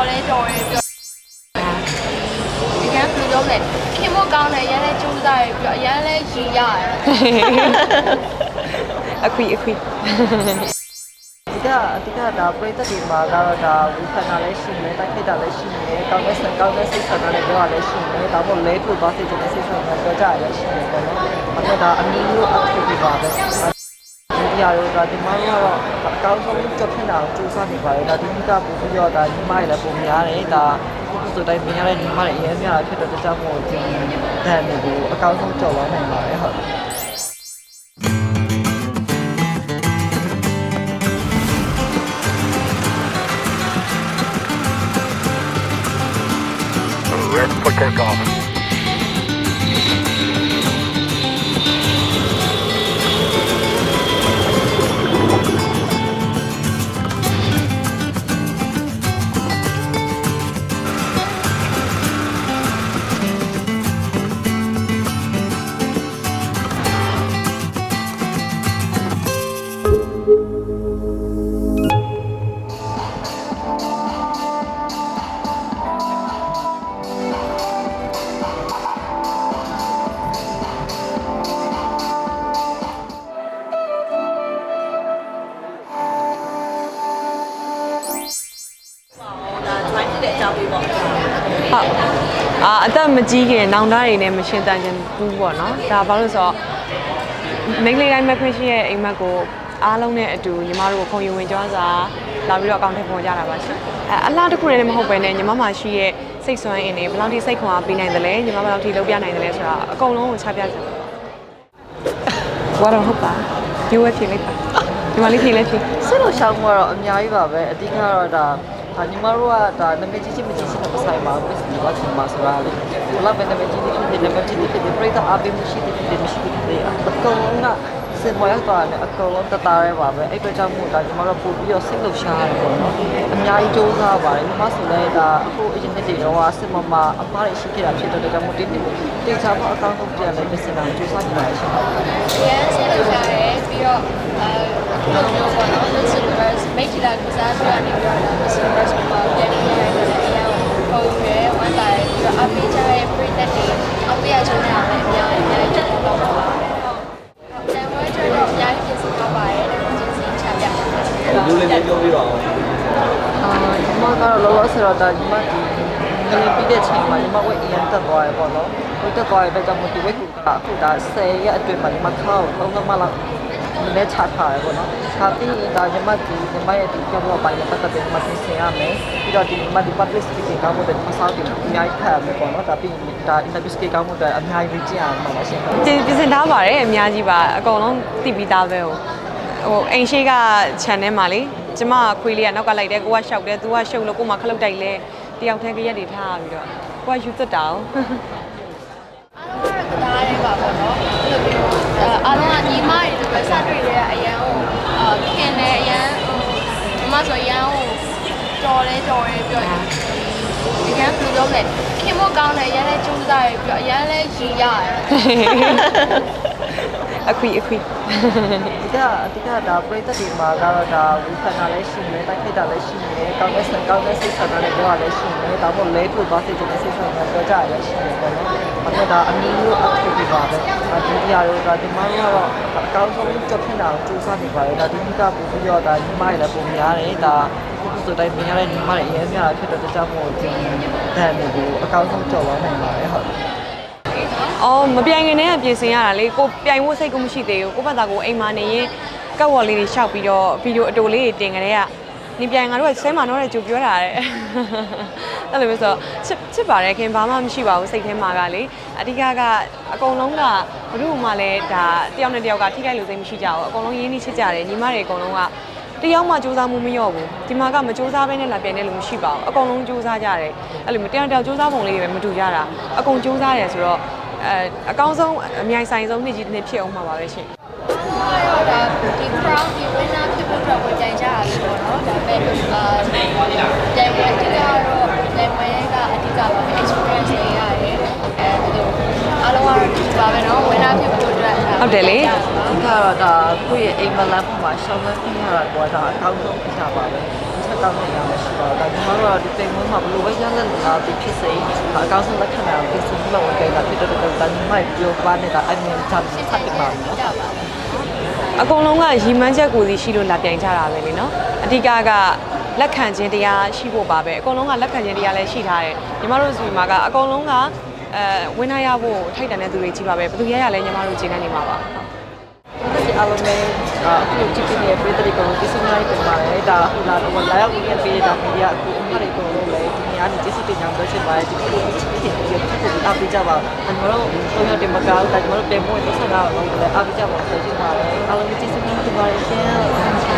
တော်လဲတော်ရဲပြောအရန်ဘယ်လိုပြောမလဲခင်မကောင်းတယ်အရန်လဲကျူးစားရပြီးတော့အရန်လဲရည်ရတယ်အခွေအခွေဒီကအဓိကဒါပရိသတ်တွေမှာကတော့ဒါဝီဖန်တာလည်းရှိနေတိုက်ခိုက်တာလည်းရှိနေကောင်းတဲ့ဆက်ကောင်းတဲ့စိတ်ဆန္ဒနဲ့ပြောတာလည်းရှိနေဒါမှမဟုတ်လဲထုတ်သွားစေချင်တဲ့စိတ်ဆန္ဒနဲ့ပြောကြရလည်းရှိနေပေါ့နော်အဲ့တော့ဒါအမီလို့အထုပ်ပြပါပဲဒီ ရတော့ဒါဒီမှာတော့အကောင်းဆုံးကြဖြစ်တာကိုစူးစမ်းနေပါတယ်ဒါဒီမိကပို့ပြီးတော့ဒါညီမတွေလည်းပုံများတယ်ဒါဆိုတိုင်းမြင်ရတဲ့ညီမတွေအရင်များတာဖြစ်တော့တခြားမို့ဒီဒန်တွေကိုအကောင်းဆုံးကြော်လွှမ်းနိုင်ပါတယ်ဟုတ် Red for takeoff. ဟုတ်အာအသက်မကြီးခင်နောင်တတွေနဲ့မရှင်းတန်ခြင်းဘူးပေါ့နော်ဒါဘာလို့လဲဆိုတော့မိန်းကလေးတိုင်းမခွင့်ရှိရဲ့အိမ်မက်ကိုအားလုံးနဲ့အတူညီမတို့ကိုခုံယူဝင်ကြွားစာလာပြီးတော့အကောင့်ထဲပေါ်ကြတာပါရှင်အဲအလားတစ်ခုနဲ့မဟုတ်ပဲနဲ့ညီမမှရှိရဲ့စိတ်ဆွမ်းအင်းတွေဘယ်လောက်ထိစိတ်ခွန်အားပေးနိုင်တယ်လဲညီမဘယ်လောက်ထိလုပ်ပြနိုင်တယ်လဲဆိုတာအကုန်လုံးကိုချပြချင်ဘာတော့ဟုတ်ပါဒီဝက်ဖြေလိုက်ပါဒီမလေးဖြေလိုက်ဖြေစိတ်လို့ရှောင်းမှုကတော့အများကြီးပါပဲအဓိကတော့ဒါ ဒါညီမတို့ကဒါနာမည်ကြီးချင်းမကြီးချင်းတော့မဆိုင်ပါဘူးဒီဘာချင်ပါဆိုတာလေဘလောက်ပဲနာမည်ကြီးဖြစ်ဖြစ်နာမည်ကြီးဖြစ်ဖြစ်ပြိတ္တာအပိမရှိဖြစ်ဖြစ်မရှိဖြစ်ဖြစ်အကုန်လုံးက စင်မရတော့တယ်အကုန်လုံးတသားရဲပါပဲအဲ့အတွက်ကြောင့်မို့ဒါညီမတို့ပို့ပြီးတော့စိတ်လို့ရှားရတယ်ပေါ့နော်အများကြီးစူးစမ်းပါတယ်ညီမဆိုလဲဒါအခုအရင်နှစ်တွေတော့စင်မမအမားတွေရှိခဲ့တာဖြစ်တဲ့အတွက်ကြောင့်မို့ဒီနေ့တေချာဖို့အကောင့်ကိုပြန်လဲပြင်ဆင်တာစူးစမ်းနေတာရှိပါတယ်အရန်စိတ်လို့ရှာတယ်ပြီးတော့အဲဘယ်လိုမျိုးပေါ့နော် Miss Universe မိတ်တီလာကစားပြနေပြီးတော့ Miss Universe မှာပြန်နေရတယ်အရန်ပုံရဲဝမ်းသာတယ်ပြီးတော့အပေးချရဲ့ပရိသတ်တွေအပေးရချုံးတာလည်းအများကြီးအများကြီး ဒါညီမဒီငလပြီးတဲ့ချိန်မှာညီမဝက်အရင်တက်သွားရပေါ့နော်ဝက်တက်သွားရတဲ့ကြောင့်မို့ဒီဝက်ကအခုဒါ10ရက်အတွင်းမှာညီမခေါက်လုံးလုံးမလောက်လည်းချထားရပေါ့နော်။ချပြီးဒါညီမဒီညီမရဲ့ဒီပြောတော့ပိုင်းပတ်သက်ပြီးညီမသိစင်ရမယ်။ပြီးတော့ဒီညီမဒီ public speaking ကောင်းဖို့ဒီမဆောက်တင်အများကြီးဖတ်ရမယ်ပေါ့နော်။ဒါပြီးဒါ interview skill ကောင်းဖို့အတွက်အများကြီးလေ့ကျင့်ရမှာပါရှင်။ပြင်ပြင်ဆင်ထားပါတယ်အများကြီးပါအကုန်လုံးသိပြီးသားပဲဟိုဟိုအိမ်ရှိက channel မှာလေကျမခွေးလေးကနောက်ကလိုက်တယ်ကိုကရှောက်တယ်သူကရှုပ်လို့ကိုမခလုတ်တိုက်လဲတယောက်တည်းကြရက်တွေထားပြီးတော့ကိုကယူသက်တာ哦အားလုံးကဒါလေးပါပေါ့နော်အဲ့လိုမျိုးအားလုံးကညီမတွေလိုပဲစတွေ့ရတဲ့အရန်ကိုအာခင်တယ်အရန်ညီမဆိုအရန်ကိုတော်လဲတော်ရဲပြောရင်အရန်ဘယ်လိုပြောမလဲခင်မကောင်းတယ်အရန်လဲကျူးစားရပြီးတော့အရန်လဲရည်ရတယ် အခွေအခွေဒီကအဓိကဒါပရိသတ်တွေမှာကတော့ဒါဝီဖန်တာလည်းရှိနေတိုက်ခိုက်တာလည်းရှိနေကောင်းတဲ့ဆက်ကောင်းတဲ့စိတ်ဆန္ဒနဲ့ပြောတာလည်းရှိနေဒါမှမဟုတ်လဲထုတ်သွားစေချင်တဲ့စိတ်ဆန္ဒနဲ့ပြောကြရလည်းရှိနေပေါ့နော်အဲ့တော့ဒါအမီလို့အထုပ်ပြပါပဲဒီရတော့ဒါဒီမှာတော့အကောင်းဆုံးကြဖြစ်တာကိုစူးစမ်းနေပါတယ်ဒါဒီမိကပို့ပြီးတော့ဒါညီမတွေလည်းပုံများတယ်ဒါဆိုတိုင်းမြင်ရတဲ့ညီမတွေအရင်များတာဖြစ်တော့တခြားမို့ဒီဒန်တွေကိုအကောင်းဆုံးကြော်လွှမ်းနိုင်ပါတယ်ဟုတ် အော်မပြိုင်ခင်တည်းကပြင်ဆင်ရတာလေကိုပြိုင်ဖို့စိတ်ကမရှိသေးဘူးကိုယ့်ဘက်သားကိုအိမ်မှာနေရင်ကောက်ဝေါ်လေးတွေရှောက်ပြီးတော့ဗီဒီယိုအတိုလေးတွေတင်ကြတဲ့ကနေပြိုင်ငါတို့ကဆဲမှာတော့ကြိုပြောတာတဲ့အဲ့လိုမျိုးဆိုချစ်ချစ်ပါတယ်ခင်ဘာမှမရှိပါဘူးစိတ်ထဲမှာကလေအဓိကကအကုန်လုံးကဘယ်သူမှလည်းဒါတယောက်နဲ့တယောက်ကထိခိုက်လို့စိတ်မရှိကြဘူးအကုန်လုံးရင်းနှီးချစ်ကြတယ်ညီမတွေအကုန်လုံးကတယောက်မှစူးစမ်းမှုမလျော့ဘူးဒီမှာကမစူးစမ်းဘဲနဲ့လာပြန်တဲ့လူမရှိပါဘူးအကုန်လုံးစူးစမ်းကြတယ်အဲ့လိုမျိုးတယောက်တစ်ယောက်စူးစမ်းပုံလေးတွေပဲမတူကြတာအကုန်စူးစမ်းတယ်ဆိုတော့ အဲအကောင်းဆုံးအမြိုင်ဆိုင်ဆုံးနေ့ကြီးတစ်နေ့ဖြစ်အောင်မှာပါပဲရှင်အားလုံးကတော့ဒီ crown ဒီ winner ဖြစ်ဖို့အတွက်ဝင်ကြိုင်ကြရပြီပေါ့နော်ဒါပေမဲ့အာတိုင်ဝမ်ကတော့တိုင်ဝမ်ကအဓိကပါပဲ experience တွေရတယ်အဲဒီလိုအားလုံးကတော့ဒီပါပဲနော် winner ဖြစ်ဖို့အတွက်ဟုတ်တယ်လေဒီကတော့ဒါကိုယ့်ရဲ့အိမ်မလန်းမှာရှောင်းလန်းပြရတာကွာဒါအကောင်းဆုံးဖြစ်တာပါပဲ ဆက်တောင်းနေတာမရှိပါဘူးဒါကျွန်တော်တို့ကဒီပိန်မွေးမှာဘလို့ပဲရလက်လာပြီးဖြစ်စေအကောင်းဆုံးလက်ခံတာဖြစ်စုလို့ဝင်ကြတာဖြစ်တဲ့တော့ဒါညီမပြောပါနေတာအမြင်ချပြီးဖတ်တယ်ပါနော်အကုန်လုံးကရီမန်းချက်ကိုစီရှိလို့လာပြိုင်ကြတာပဲလေနော်အဓိကကလက်ခံခြင်းတရားရှိဖို့ပါပဲအကုန်လုံးကလက်ခံခြင်းတရားလည်းရှိထားတယ်ညီမတို့စီမှာကအကုန်လုံးကအဲဝင်းနိုင်ရဖို့ထိုက်တန်တဲ့သူတွေကြီးပါပဲဘယ်သူရရလဲညီမတို့ဂျင်းနေနေမှာပါ ဒီအားလုံးနဲ့အခုကြည့်ပြနေတဲ့ပြည်သူတွေကိုဒီစမိုင်းတင်ပါတယ်ဒါဟိုလာတော့လာရောက်ဝင်ပေးတာမီဒီယာအခုအမှားတွေကိုလုပ်လဲဒီနေရာဒီကျေးဇူးတင်ကြောင်းပြောချင်ပါတယ်ဒီလိုချစ်ခင်ပြီးဖြစ်ပြီးအားပေးကြပါကျွန်တော်တို့တော့ရတဲ့မကောက်ဒါကျွန်တော်တို့ပြန်ဖို့သက်ဆိုင်တာတော့လည်းအားပေးကြပါဆိုချင်ပါတယ်အားလုံးကျေးဇူးတင်ပါတယ်ရှင်